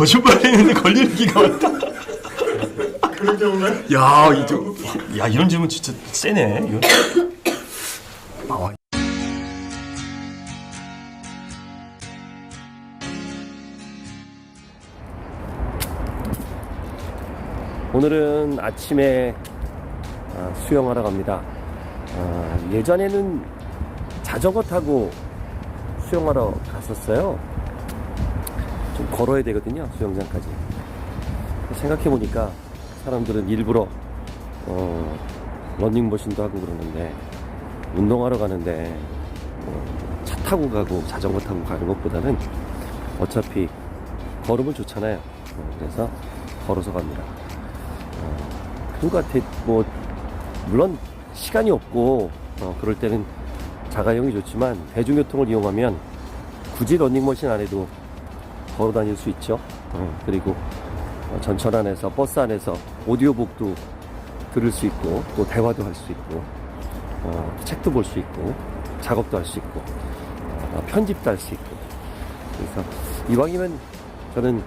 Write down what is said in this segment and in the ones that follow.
거짓말했는데 걸리는 기가 많다. 그런 경우가요? 야, 이거, 야 이런 질문 진짜 세네. 이거. 아, 오늘은 아침에 아, 수영하러 갑니다. 아, 예전에는 자전거 타고 수영하러 갔었어요. 좀 걸어야 되거든요, 수영장까지. 생각해보니까 사람들은 일부러 어, 러닝머신도 하고 그러는데 운동하러 가는데 어, 차 타고 가고 자전거 타고 가는 것보다는 어차피 걸으면 좋잖아요. 어, 그래서 걸어서 갑니다. 어, 그러니까 대- 뭐 물론 시간이 없고 어, 그럴 때는 자가용이 좋지만 대중교통을 이용하면 굳이 러닝머신 안 해도 걸어 다닐 수 있죠. 어, 그리고 어, 전철 안에서 버스 안에서 오디오북도 들을 수 있고 또 대화도 할 수 있고 어, 책도 볼 수 있고 작업도 할 수 있고 어, 편집도 할 수 있고 그래서 이왕이면 저는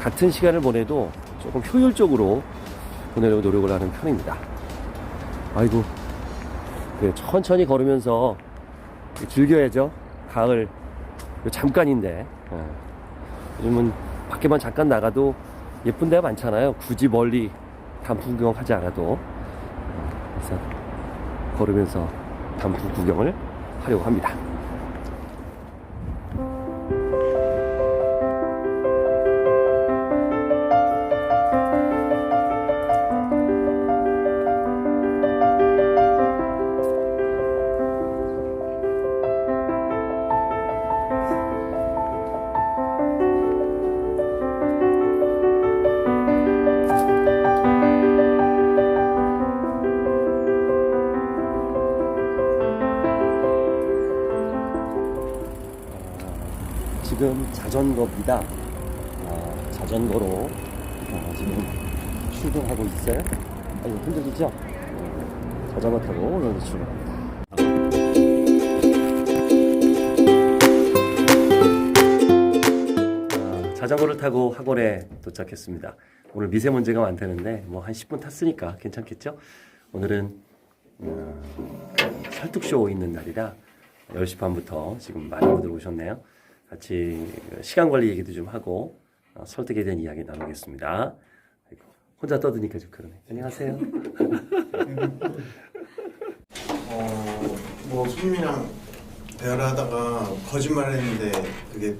같은 시간을 보내도 조금 효율적으로 보내려고 노력을 하는 편입니다. 아이고 네, 천천히 걸으면서 즐겨야죠. 가을 잠깐인데 어. 요즘은 밖에만 잠깐 나가도 예쁜 데가 많잖아요. 굳이 멀리 단풍 구경하지 않아도 어, 그래서 걸으면서 단풍 구경을 하려고 합니다. 지금 자전거입니다. 아, 자전거로 어, 지금 출근하고 있어요. 아, 이거 흔들리죠? 네, 자전거 타고 오늘 출근합니다. 아, 자전거를 타고 학원에 도착했습니다. 오늘 미세먼지가 많다는데 뭐 한 10분 탔으니까 괜찮겠죠? 오늘은 어, 설득쇼 있는 날이라 10시 반부터 지금 많은 분들 오셨네요. 같이 시간 관리 얘기도 좀 하고 어, 설득에 대한 이야기 나누겠습니다. 혼자 떠드니까 좀 그러네. 안녕하세요. 어, 뭐 손님이랑 대화를 하다가 거짓말을 했는데 그게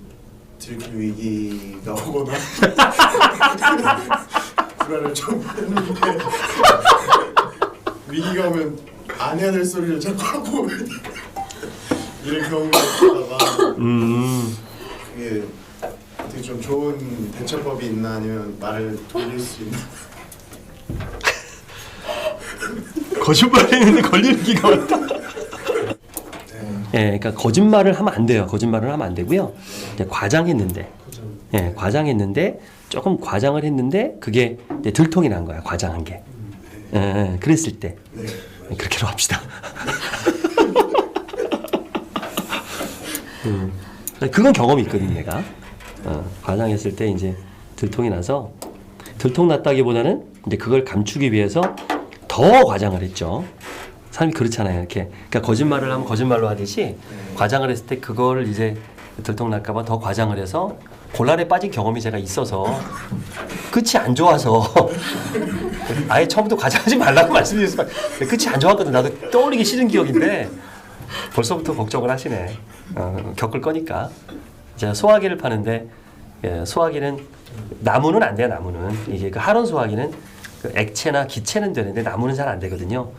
들킬 위기가 오거나 불안을 좀 했는데 위기가 오면 안 해야 될 소리를 자꾸 하고 이런 경우가 있다가 음, 그게 어떻게 좀 좋은 대처법이 있나 아니면 말을 돌릴 수 있나 거짓말했는데 걸리는 기가 많다. 네. 예, 그러니까 거짓말을 하면 안 돼요. 거짓말을 하면 안 되고요. 이제 과장했는데, 예, 과장했는데 조금 과장을 했는데 그게 이제 들통이 난 거야. 과장한 게. 예, 예, 그랬을 때 네. 그렇게로 합시다. 음, 그건 경험이 있거든 내가. 어, 과장했을 때 이제 들통이 나서 들통 났다기보다는 이제 그걸 감추기 위해서 더 과장을 했죠. 사람이 그렇잖아요. 이렇게 그러니까 거짓말을 하면 거짓말로 하듯이 과장을 했을 때 그거를 이제 들통 날까봐 더 과장을 해서 곤란에 빠진 경험이 제가 있어서 끝이 안 좋아서 아예 처음부터 과장하지 말라고 말씀드렸어요. 끝이 안 좋았거든. 나도 떠올리기 싫은 기억인데 벌써부터 걱정을 하시네. 어, 겪을 거니까. 제가 소화기를 파는데 예, 소화기는 나무는 안 돼요. 나무는 이게 그 할원 소화기는 그 액체나 기체는 되는데 나무는 잘 안 되거든요.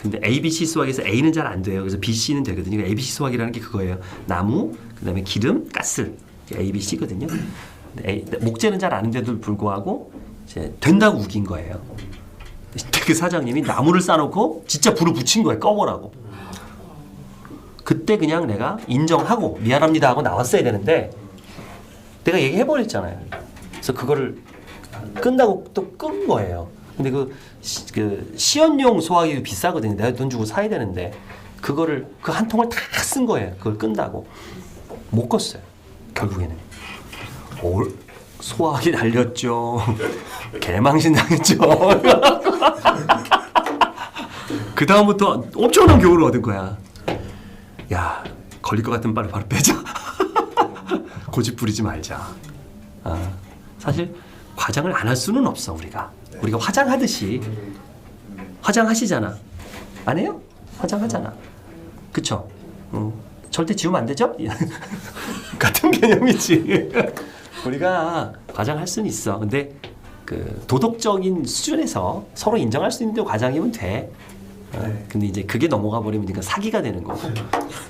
근데 ABC 소화기에서 A는 잘 안 돼요. 그래서 BC는 되거든요. ABC 소화기라는 게 그거예요. 나무, 그다음에 기름, 가스, ABC거든요. A- 목재는 잘 아는데도 불구하고 이제 된다고 우긴 거예요. 그 사장님이 나무를 싸놓고 진짜 불을 붙인 거예요. 꺼보라고. 그때 그냥 내가 인정하고 미안합니다 하고 나왔어야 되는데 내가 얘기해 버렸잖아요. 그래서 그거를 끈다고 또 끈 거예요. 근데 그, 시, 그 시연용 소화기 비싸거든요. 내가 돈 주고 사야 되는데 그거를 그 한 통을 다 쓴 거예요. 그걸 끈다고 못 껐어요. 결국에는. 올, 소화기 날렸죠. 개망신 당했죠. 그 다음부터 엄청난 교훈을 얻은 거야. 야 걸릴 것 같으면 빨리 바로 빼자. 고집 부리지 말자. 아, 사실 화장을 안 할 수는 없어 우리가. 우리가 화장하듯이 화장하시잖아. 안 해요? 화장하잖아. 그쵸? 응. 절대 지우면 안 되죠? 같은 개념이지. 우리가 과장할 수는 있어. 근데 그 도덕적인 수준에서 서로 인정할 수 있는 데 과장이면 돼. 어, 네. 근데 이제 그게 넘어가 버리면 이건 사기가 되는 거고.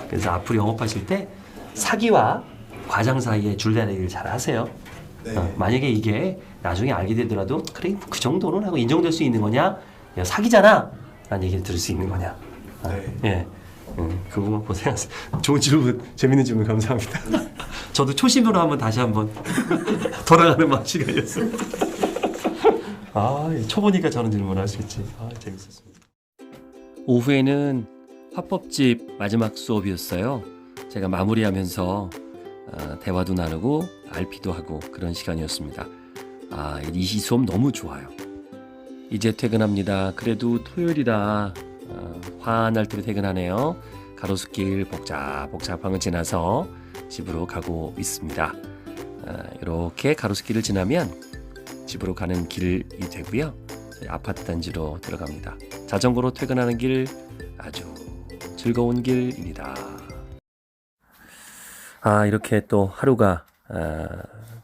그래서 앞으로 영업하실 때 사기와 과장 사이에 줄다리기를 잘 하세요. 네. 어, 만약에 이게 나중에 알게 되더라도 그래 그 정도는 하고 인정될 수 있는 거냐? 야, 사기잖아. 라는 얘기를 들을 수 있는 거냐? 아, 네. 예. 음, 그 부분 고생하세요. 좋은 질문, 재밌는 질문 감사합니다. 저도 초심으로 한번 다시 한번 돌아가는 맛 시간이었어요. 아, 예, 초보니까 저런 질문 할 수 있지. 아, 재밌었습니다. 오후에는 화법집 마지막 수업이었어요. 제가 마무리하면서 어, 대화도 나누고 RP도 하고 그런 시간이었습니다. 아, 이 수업 너무 좋아요. 이제 퇴근합니다. 그래도 토요일이라 어, 환할 때 퇴근하네요. 가로수길 복잡 복잡한 걸 지나서 집으로 가고 있습니다. 어, 이렇게 가로수길을 지나면 집으로 가는 길이 되고요. 아파트 단지로 들어갑니다. 자전거로 퇴근하는 길 아주 즐거운 길입니다. 아 이렇게 또 하루가 아,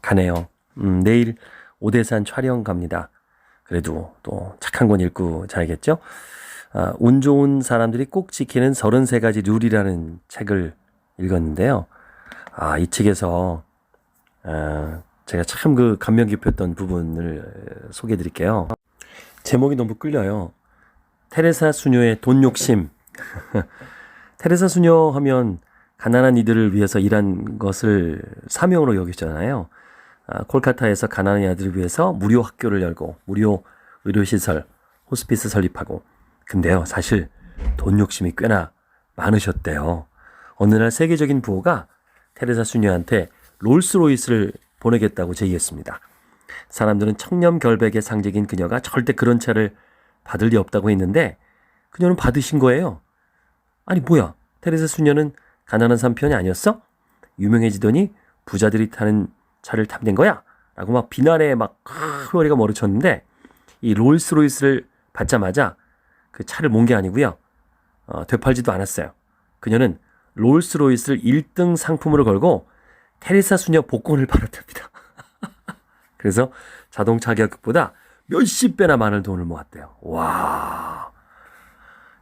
가네요. 음, 내일 오대산 촬영 갑니다. 그래도 또 착한 권 읽고 자야겠죠? 아, 운 좋은 사람들이 꼭 지키는 33가지 룰이라는 책을 읽었는데요. 아, 이 책에서 아, 제가 참 그 감명 깊었던 부분을 소개해 드릴게요. 제목이 너무 끌려요. 테레사 수녀의 돈 욕심. 테레사 수녀 하면 가난한 이들을 위해서 일한 것을 사명으로 여기잖아요. 아, 콜카타에서 가난한 아이들을 위해서 무료 학교를 열고 무료 의료시설, 호스피스 설립하고 근데요 사실 돈 욕심이 꽤나 많으셨대요. 어느 날 세계적인 부호가 테레사 수녀한테 롤스로이스를 보내겠다고 제의했습니다. 사람들은 청렴 결백의 상징인 그녀가 절대 그런 차를 받을 리 없다고 했는데 그녀는 받으신 거예요. 아니 뭐야 테레사 수녀는 가난한 삼편이 아니었어? 유명해지더니 부자들이 타는 차를 탐낸 거야? 라고 막 비난에 막 허리가 머리쳤는데 이 롤스로이스를 받자마자 그 차를 몬 게 아니고요. 어, 되팔지도 않았어요. 그녀는 롤스로이스를 1등 상품으로 걸고 테레사 수녀 복권을 팔았답니다. 그래서 자동차 가격보다 몇십 배나 많은 돈을 모았대요. 와.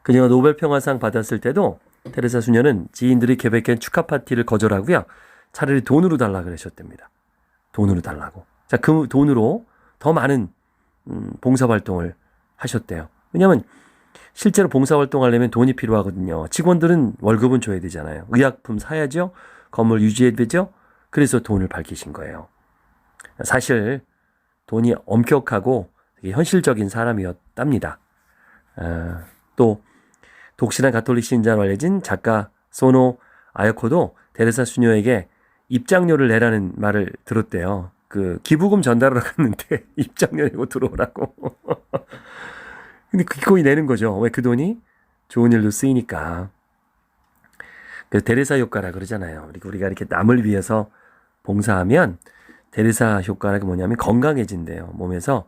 그녀가 노벨 평화상 받았을 때도 테레사 수녀는 지인들이 계획한 축하 파티를 거절하고요. 차라리 돈으로 달라 그러셨답니다. 돈으로 달라고. 자, 그 돈으로 더 많은 음, 봉사활동을 하셨대요. 왜냐하면 실제로 봉사활동하려면 돈이 필요하거든요. 직원들은 월급은 줘야 되잖아요. 의약품 사야죠. 건물 유지해야 되죠. 그래서 돈을 밝히신 거예요. 사실 돈이 엄격하고 현실적인 사람이었답니다. 아, 또 독실한 가톨릭 신자로 알려진 작가 소노 아야코도 데레사 수녀에게 입장료를 내라는 말을 들었대요. 그 기부금 전달하러 갔는데 입장료 내고 들어오라고. 근데 그거이 내는 거죠. 왜 그 돈이 좋은 일로 쓰이니까. 그 데레사 효과라 그러잖아요. 우리- 우리가 이렇게 남을 위해서 봉사하면 데레사 효과가 뭐냐면 건강해진대요. 몸에서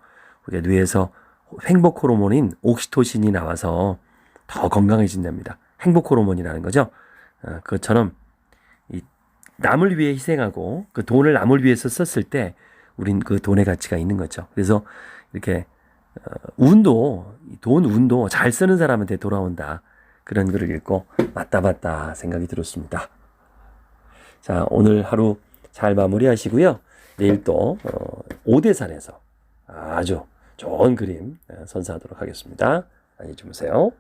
우리가 뇌에서 행복 호르몬인 옥시토신이 나와서 더 건강해진답니다. 행복 호르몬이라는 거죠. 어, 그것처럼 이 남을 위해 희생하고 그 돈을 남을 위해서 썼을 때 우린 그 돈의 가치가 있는 거죠. 그래서 이렇게 어, 운도 이돈 운도 잘 쓰는 사람한테 돌아온다. 그런 글을 읽고 맞다 맞다 생각이 들었습니다. 자 오늘 하루 잘 마무리하시고요. 내일 또 어, 오대산에서 아주 좋은 그림 어, 선사하도록 하겠습니다. 안녕히 주무세요.